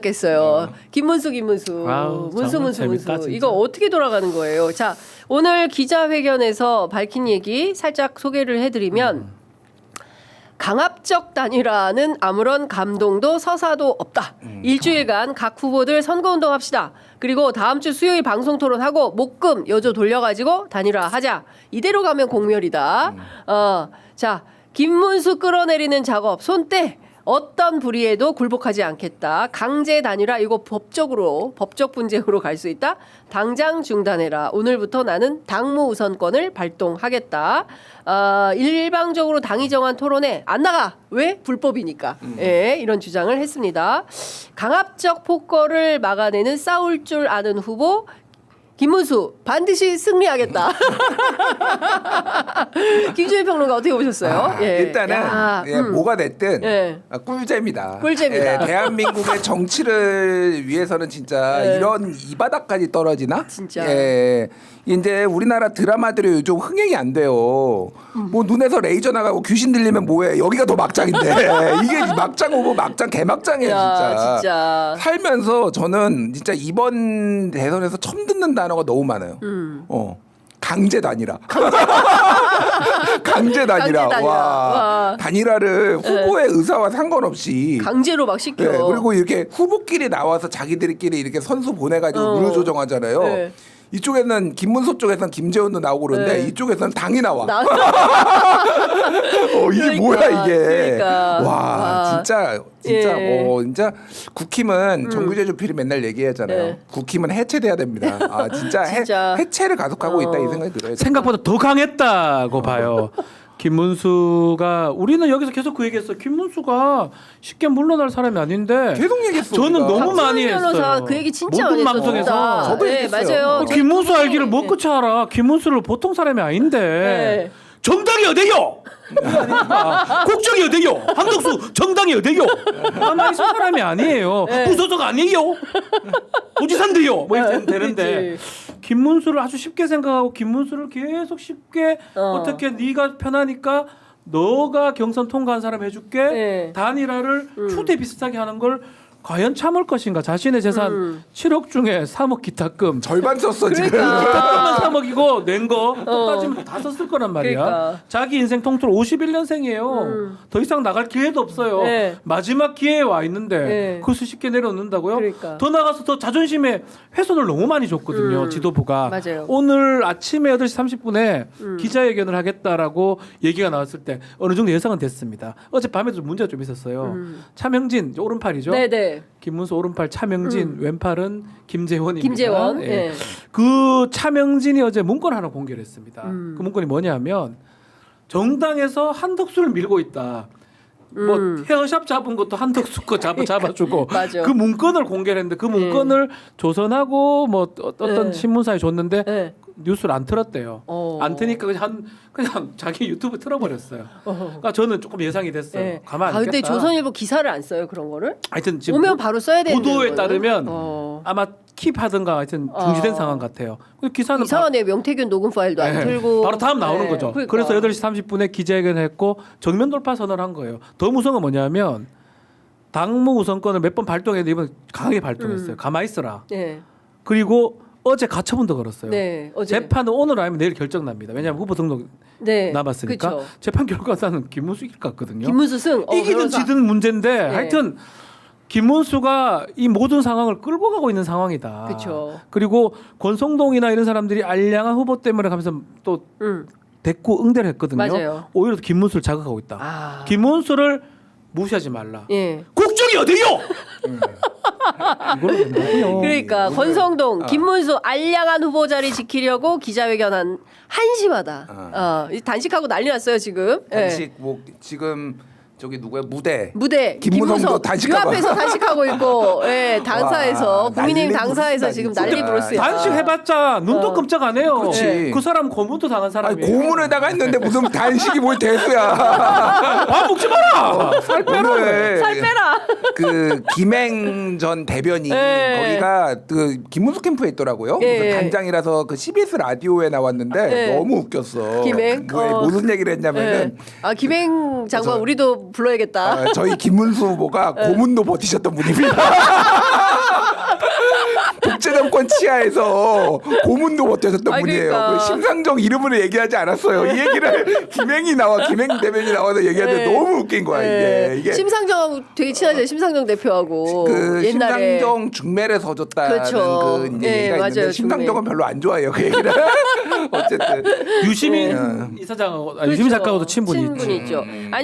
겠어요. 김문수, 김문수, 아우, 문수, 정말 문수, 재밌다, 문수. 진짜. 이거 어떻게 돌아가는 거예요? 자, 오늘 기자회견에서 밝힌 얘기 살짝 소개를 해드리면 음. 강압적 단일화는 아무런 감동도 서사도 없다. 음. 일주일간 각 후보들 선거운동 합시다. 그리고 다음 주 수요일 방송 토론하고 목금 여조 돌려가지고 단일화하자. 이대로 가면 공멸이다. 음. 어, 자 김문수 끌어내리는 작업 손 떼. 어떤 불의에도 굴복하지 않겠다. 강제 단일화 이거 법적으로 법적 분쟁으로 갈 수 있다. 당장 중단해라. 오늘부터 나는 당무 우선권을 발동하겠다. 어, 일방적으로 당이 정한 토론에 안 나가. 왜? 불법이니까. 예, 이런 주장을 했습니다. 강압적 폭거를 막아내는 싸울 줄 아는 후보 김문수 반드시 승리하겠다. 김주희 평론가 어떻게 보셨어요? 아, 일단은 야, 예, 음. 뭐가 됐든 예. 아, 꿀잼이다. 꿀잼이다. 예, 대한민국의 정치를 위해서는 진짜 예. 이런 이 바닥까지 떨어지나? 진짜. 예. 이제 우리나라 드라마들이 요즘 흥행이 안 돼요. 음. 뭐 눈에서 레이저 나가고 귀신 들리면 뭐해? 여기가 더 막장인데 이게 막장 오고 막장 개막장이에요 야, 진짜. 진짜. 살면서 저는 진짜 이번 대선에서 처음 듣는 단어가 너무 많아요. 음. 어. 강제 단일화. 강제 단일화. 와. 와. 단일화를 후보의 의사와 상관없이 강제로 막 시켜. 예, 그리고 이렇게 후보끼리 나와서 자기들끼리 이렇게 선수 보내가지고 어. 룰 조정하잖아요. 네. 이쪽에는 김문수 쪽에서는 김재원도 나오고 그러는데 네. 이쪽에서는 당이 나와. 나- 어, 이게 그러니까, 뭐야 이게. 그러니까. 와, 와. 진짜 진짜 예. 음. 어 진짜 국힘은 정규제 주 필이 맨날 얘기하잖아요. 네. 국힘은 해체돼야 됩니다. 아 진짜, 진짜. 해, 해체를 가속하고 있다 이 어. 생각이 들어요. 생각보다 더 강했다고 봐요. 김문수가 우리는 여기서 계속 그 얘기했어. 김문수가 쉽게 물러날 사람이 아닌데. 계속 얘기했어. 저는 우리가. 너무 많이 했어요. 그 얘기 진짜 많이 방송에서. 했었다. 저도 네, 얘기했어요. 맞아요. 어, 김문수 알기를 뭐 끝이 알아. 김문수를 보통 사람이 아닌데. 네. 정당이 어디요? 아, 국정이 어디요? 한덕수 정당이 어디요? 아마 있을 사람이 아니에요. 네. 부서석 아니에요? 부지산데요? 뭐 이렇게 되는데 그치. 김문수를 아주 쉽게 생각하고 김문수를 계속 쉽게 어. 어. 떻게 네가 편하니까 너가 경선 통과한 사람 해줄게 네. 단일화를 추대 비슷하게 하는 걸 과연 참을 것인가 자신의 재산 음. 7억 중에 3억 기타금 절반 썼어 지금. 그러니까. 기타금은 3억이고 낸 거 따지면 다 썼을 거란 말이야 그러니까. 자기 인생 통틀어 51년생이에요 음. 더 이상 나갈 기회도 없어요 네. 마지막 기회에 와 있는데 네. 그것을 쉽게 내려놓는다고요 그러니까. 더 나가서 더 자존심에 훼손을 너무 많이 줬거든요 음. 지도부가 맞아요. 오늘 아침에 8시 30분에 음. 기자회견을 하겠다라고 얘기가 나왔을 때 어느 정도 예상은 됐습니다 어젯밤에도 좀 문제가 좀 있었어요 음. 차명진 오른팔이죠 네네. 김문수 오른팔 차명진 왼팔은 김재원입니다. 김재원. 예. 예. 그 차명진이 어제 문건 하나 공개를 했습니다. 음. 그 문건이 뭐냐면 정당에서 한덕수를 밀고 있다. 뭐 음. 헤어샵 잡은 것도 한덕수 거 잡아 잡아주고 맞아. 그 문건을 공개를 했는데 그 문건을 조선하고 뭐 어- 어떤 네. 신문사에 줬는데 네. 뉴스를 안 틀었대요. 어. 안 트니까 그냥 한 그냥 자기 유튜브 틀어버렸어요. 어. 그러니까 저는 조금 예상이 됐어요. 네. 가만 안 아 근데 있겠다. 조선일보 기사를 안 써요 그런 거를? 하여튼 지금 오면 보- 바로 써야 되는 보도에 거는? 따르면 어. 아마 킵하든가 하여튼 중지된 어. 상황 같아요. 그 기사는 이상하네 명태균 녹음 파일도 안 네. 틀고 바로 다음 나오는 네. 거죠. 그러니까. 그래서 8시 30분에 기자회견을 했고 정면 돌파 선언을 한 거예요. 더 무서운 건 뭐냐면 당무 우선권을 몇 번 발동했는데 이번 강하게 발동했어요. 음. 가만히 있어라. 네. 그리고 어제 가처분도 걸었어요. 네. 어제 재판은 오늘 아니면 내일 결정 납니다. 왜냐하면 후보 등록 네. 남았으니까 그쵸. 재판 결과는 김문수 이길 것 같거든요. 김문수 승 어, 이기든. 지든 문제인데 네. 하여튼 김문수가 이 모든 상황을 끌고 가고 있는 상황이다. 그쵸. 그리고 권성동이나 이런 사람들이 알량한 후보 때문에 가면서 또 음. 대꾸 응대를 했거든요. 맞아요. 오히려 더 김문수를 자극하고 있다. 아. 김문수를 무시하지 말라. 예. 국정이 어디요? 그러니까 권성동, 아. 김문수 알량한 후보 자리 지키려고 기자회견한 한심하다. 아. 어, 이 단식하고 난리 났어요 지금. 예. 단식 뭐 지금 저기 누구야 무대. 무대 김무성도 단식하고. 그 앞에서 단식하고 있고, 예, 당사에서 와, 국민의힘 난리 당사에서 지금 진짜. 난리 부르스야. 단식 해봤자 눈도 어. 끔찍 안 해요. 그렇지. 그 사람 고문도 당한 사람이에요. 고문에다가 했는데 무슨 단식이 뭘 대수야. 밥 먹지 마라. 살 빼라. 살 빼라. 그 김행 전 대변인 네. 거기가 그 김문수 캠프에 있더라고요. 예. 무슨 단장이라서 그 CBS 라디오에 나왔는데 네. 너무 웃겼어. 김행? 뭐에 어. 무슨 얘기를 했냐면은 예. 아 김행 장관 우리도 불러야겠다. 아, 저희 김문수 후보가 네. 고문도 버티셨던 분입니다. 독재 정권 치하에서 고문도 버티셨던 아이, 분이에요. 그러니까. 그 심상정 이름을 얘기하지 않았어요. 이 얘기를 김행이 나와 김행 대변이 나와서 얘기하는데 네. 너무 웃긴 거야 네. 이게. 이게 심상정하고 되게 친하죠. 심상정 대표하고 그 옛날에 심상정 중매를 서줬다는 그렇죠. 그 이제 네, 얘기가 있는데 맞아요, 심상정은 별로 안 좋아해요 그 얘기를. 어쨌든 유시민 네. 이사장하고 아, 그렇죠. 유시민 작가하고도 친분이. 친분이 있죠. 아니